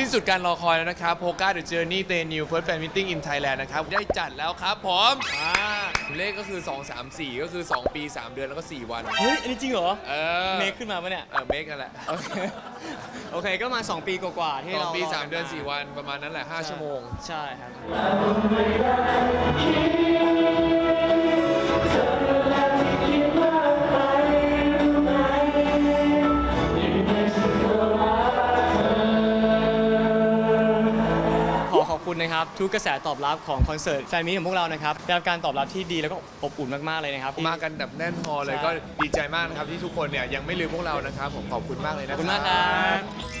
ที่สุดการรอคอยแล้วนะครับโ o ก a The Journey Day New First Fan Meeting in Thailand นะครับ ได้จัดแล้วครับผมอ่าเลขก็คือ 2 3 4 ก็คือ 2 ปี 3 เดือนแล้วก็ 4 วัน เฮ้ย อันนี้จริงเหรอ เออเมคขึ้นมาปะเนี่ย เออเมคกันแหละโอเคโอเคก็มา 2 ปีกว่าๆที่สอเรางปีร3เดือนกั4วันประมาณนั้นแหละ 5 ชั่วโมง ใช่ครับ อขอบคุณนะครับทุกกระแสตอบรับของคอนเสิร์ตแฟนมีของพวกเรานะครับได้รับการตอบรับที่ดีแล้วก็อบอุ่นมากๆเลยนะครับ มากันแบบแน่นพอเลยใช่ ก็ดีใจมากนะครับที่ทุกคนเนี่ยยังไม่ลืมพวกเรานะครับผมขอบคุณมากเลยขนะอบคุณมากครับ